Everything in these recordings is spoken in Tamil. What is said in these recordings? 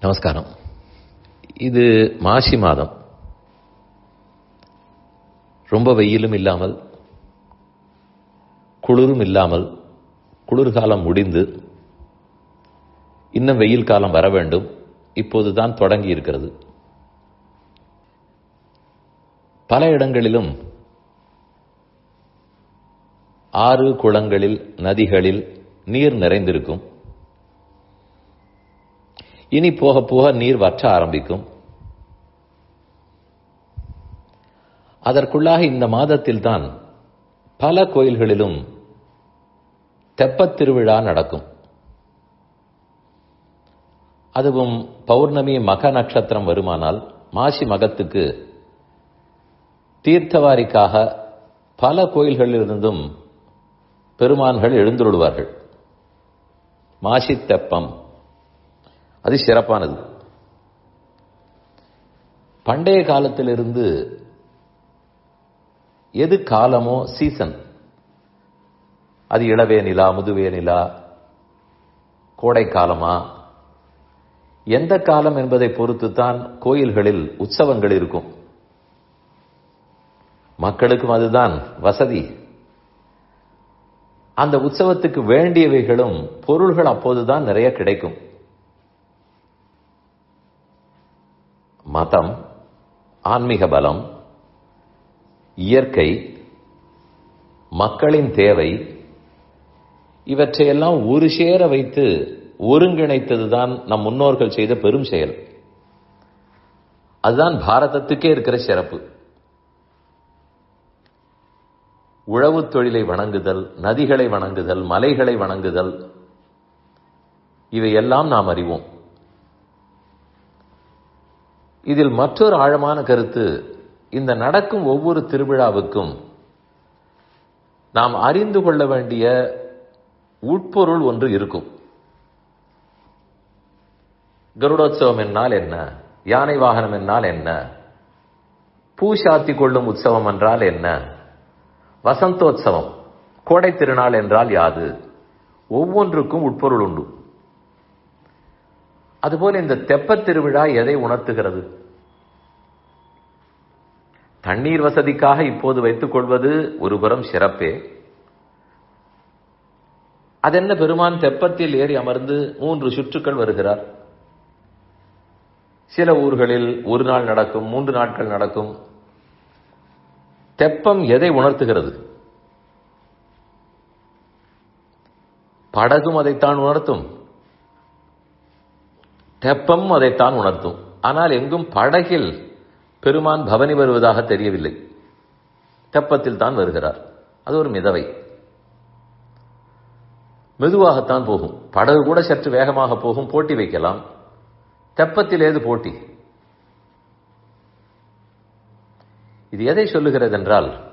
நமஸ்காரம். இது மாசி மாதம். ரொம்ப வெயிலும் இல்லாமல் குளிரும் இல்லாமல் குளிர்காலம் முடிந்து இன்னும் வெயில் காலம் வர வேண்டும். இப்போதுதான் தொடங்கி இருக்கிறது. பல இடங்களிலும் ஆறு குளங்களில் நதிகளில் நீர் நிறைந்திருக்கும். இனி போக போக நீர் வற்ற ஆரம்பிக்கும். அதற்குள்ளாக இந்த மாதத்தில் தான் பல கோயில்களிலும் தெப்பத் திருவிழா நடக்கும். அதுவும் பௌர்ணமி மக நட்சத்திரம் வருமானால் மாசி மகத்துக்கு தீர்த்தவாரிக்காக பல கோயில்களிலிருந்தும் பெருமான்கள் எழுந்துருடுவார்கள் மாசி தெப்பம். அது சிறப்பானது. பண்டைய காலத்திலிருந்து எது காலமோ சீசன் அது இளவே நிலா முதுவே நிலா கோடை காலமா? எந்த காலம் என்பதை பொறுத்து தான் கோயில்களில் உற்சவங்கள் இருக்கும். மக்களுக்கும் அதுதான் வசதி. அந்த உற்சவத்துக்கு வேண்டியவைகளும் பொருள்கள் அப்போதுதான் நிறைய கிடைக்கும். மதம் ஆன்மீக பலம் இயற்கை மக்களின் தேவை இவற்றையெல்லாம் ஒரு சேர வைத்து ஒருங்கிணைத்ததுதான் நம் முன்னோர்கள் செய்த பெரும் செயல். அதுதான் பாரதத்துக்கே இருக்கிற சிறப்பு. உழவு தொழிலை வணங்குதல் நதிகளை வணங்குதல் மலைகளை வணங்குதல் இவையெல்லாம் நாம் அறிவோம். இதில் மற்றொரு ஆழமான கருத்து இந்த நடக்கும் ஒவ்வொரு திருவிழாவுக்கும் நாம் அறிந்து கொள்ள வேண்டிய உட்பொருள் ஒன்று இருக்கும். கருடோத்சவம் என்னால் என்ன? யானை வாகனம் என்னால் என்ன? பூசாத்தி கொள்ளும் உற்சவம் என்றால் என்ன? வசந்தோத்சவம் கோடை திருநாள் என்றால் யாது? ஒவ்வொன்றுக்கும் உட்பொருள் உண்டு. அதுபோல இந்த தெப்பத் திருவிழா எதை உணர்த்துகிறது? தண்ணீர் வசதிக்காக இப்போது வைத்துக் கொள்வது ஒருபுறம் சிறப்பே. அதென்ன பெருமான் தெப்பத்தில் ஏறி அமர்ந்து மூன்று சுற்றுக்கள் வருகிறார். சில ஊர்களில் ஒரு நாள் நடக்கும் மூன்று நாட்கள் நடக்கும். தெப்பம் எதை உணர்த்துகிறது? படகும் அதைத்தான் உணர்த்தும். தெப்பம் அதைத்தான் உணர்த்தும். ஆனால் எங்கும் படகில் பெருமான் பவனி வருவதாக தெரியவில்லை. தெப்பத்தில் தான் வருகிறார். அது ஒரு மிதவை. மெதுவாகத்தான் போகும். படகு கூட சற்று வேகமாக போகும். போட்டி வைக்கலாம். தெப்பத்தில் ஏது போட்டி? இது எதை சொல்லுகிறது என்றால்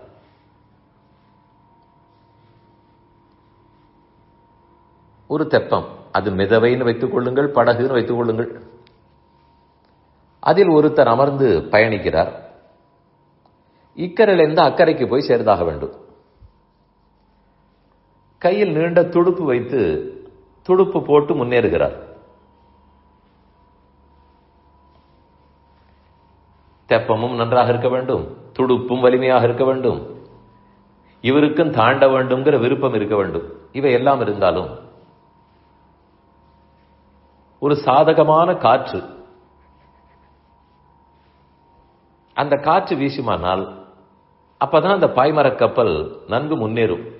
ஒரு தெப்பம். அது மிதவைன்னு வைத்துக் கொள்ளுங்கள் படகுன்னு வைத்துக் கொள்ளுங்கள். அதில் ஒருத்தர் அமர்ந்து பயணிக்கிறார். இக்கரையிலிருந்து அக்கறைக்கு போய் சேர்ந்தாக வேண்டும். கையில் நீண்ட துடுப்பு வைத்து துடுப்பு போட்டு முன்னேறுகிறார். தெப்பமும் நன்றாக இருக்க வேண்டும் துடுப்பும் வலிமையாக இருக்க வேண்டும். இவருக்கும் தாண்ட வேண்டும்ங்கிற விருப்பம் இருக்க வேண்டும். இவை எல்லாம் இருந்தாலும் ஒரு சாதகமான காற்று. அந்த காற்று வீசுமானால் அப்பதான் அந்த பாய்மரக் கப்பல் நன்கு முன்னேறும்.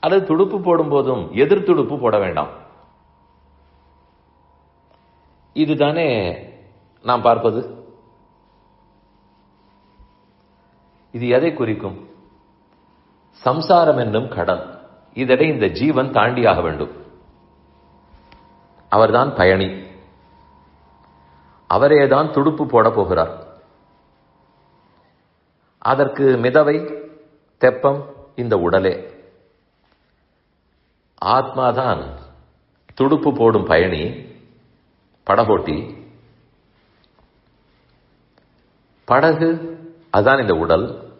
அல்லது துடுப்பு போடும் போதும் எதிர் துடுப்பு போட வேண்டாம். இதுதானே நாம் பார்ப்பது? இது எதை குறிக்கும்? சம்சாரம் என்னும் கடல் இதனை இந்த ஜீவன் தாண்டியாக வேண்டும். அவர்தான் பயணி. அவரேதான் துடுப்பு போட போகிறார். அதற்கு மிதவை தெப்பம் இந்த உடலே. ஆத்மாதான் துடுப்பு போடும் பயணி படகோட்டி. படகு அதுதான் இந்த உடல்.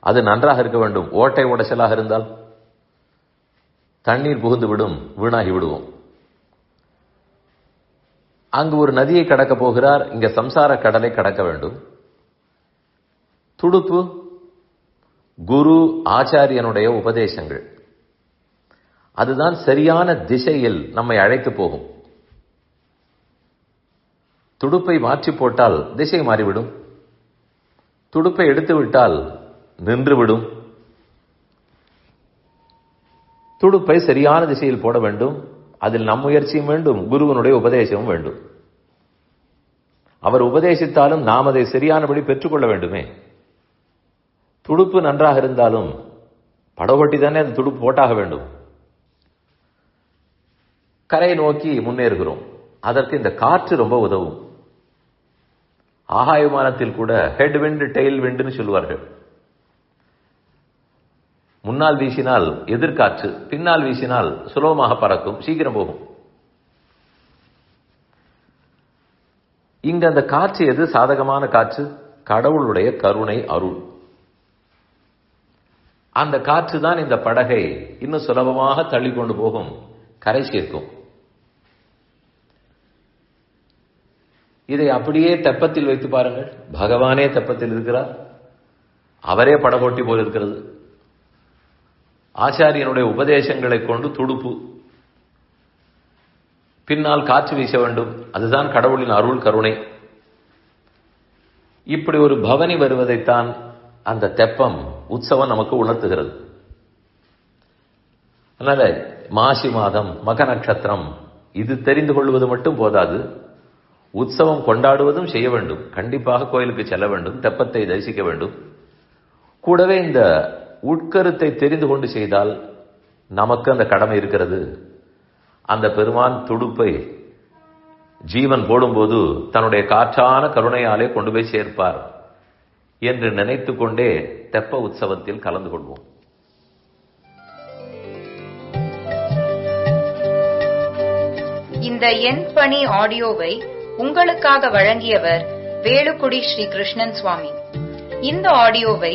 அது நன்றாக இருக்க வேண்டும். ஓட்டை உடைச்சலாக இருந்தால் தண்ணீர் புகுந்து விடும் வீணாகி விடுவோம். அங்கு ஒரு நதியை கடக்க போகிறார். இங்க சம்சார கடலை கடக்க வேண்டும். துடுப்பு குரு ஆச்சாரியனுடைய உபதேசங்கள். அதுதான் சரியான திசையில் நம்மை அழைத்து போகும். துடுப்பை மாற்றி போட்டால் திசை மாறிவிடும். துடுப்பை எடுத்து விட்டால் நின்றுவிடும். துடுப்பை சரியான திசையில் போட வேண்டும். அதில் நம் முயற்சியும் வேண்டும் குருவனுடைய உபதேசமும் வேண்டும். அவர் உபதேசித்தாலும் நாம் அதை சரியானபடி பெற்றுக்கொள்ள வேண்டுமே. துடுப்பு நன்றாக இருந்தாலும் படகொட்டி தானே அந்த துடுப்பு போட்டாக வேண்டும். கரை நோக்கி முன்னேறுகிறோம். அதற்கு இந்த காற்று ரொம்ப உதவும். ஆகாய விமானத்தில் கூட ஹெட் விண்டு டெயில் விண்டுன்னு சொல்லுவார்கள். முன்னால் வீசினால் எதிர்காற்று பின்னால் வீசினால் சுலபமாக பறக்கும் சீக்கிரம் போகும். இங்க அந்த காற்று எது? சாதகமான காற்று? கடவுளுடைய கருணை அருள். அந்த காற்று தான் இந்த படகை இன்னும் சுலபமாக தள்ளி கொண்டு போகும் கரை சேர்க்கும். இதை அப்படியே தெப்பத்தில் வைத்து பாருங்கள். பகவானே தெப்பத்தில் இருக்கிறார். அவரே படகோட்டி போல் இருக்கிறது ஆச்சாரியனுடைய உபதேசங்களை கொண்டு துடுப்பு. பின்னால் காற்று வீச வேண்டும். அதுதான் கடவுளின் அருள் கருணை. இப்படி ஒரு பவனி வருவதைத்தான் அந்த தெப்பம் உற்சவம் நமக்கு உணர்த்துகிறது. அதனால மாசி மாதம் மக நட்சத்திரம் இது தெரிந்து கொள்வது மட்டும் போதாது. உற்சவம் கொண்டாடுவதும் செய்ய வேண்டும். கண்டிப்பாக கோயிலுக்கு செல்ல வேண்டும். தெப்பத்தை தரிசிக்க வேண்டும். கூடவே இந்த உட்கருத்தை தெரிந்து கொண்டு செய்தால் நமக்கு அந்த கடமை இருக்கிறது. அந்த பெருமான் துடுப்பை ஜீவன் போடும்போது தன்னுடைய காற்றான கருணையாலே கொண்டு போய் சேர்ப்பார் என்று நினைத்து கொண்டே தெப்ப உற்சவத்தில் கலந்து கொள்வோம். இந்த எண் பணி ஆடியோவை உங்களுக்காக வழங்கியவர் வேலுக்குடி ஸ்ரீ கிருஷ்ணன் சுவாமி. இந்த ஆடியோவை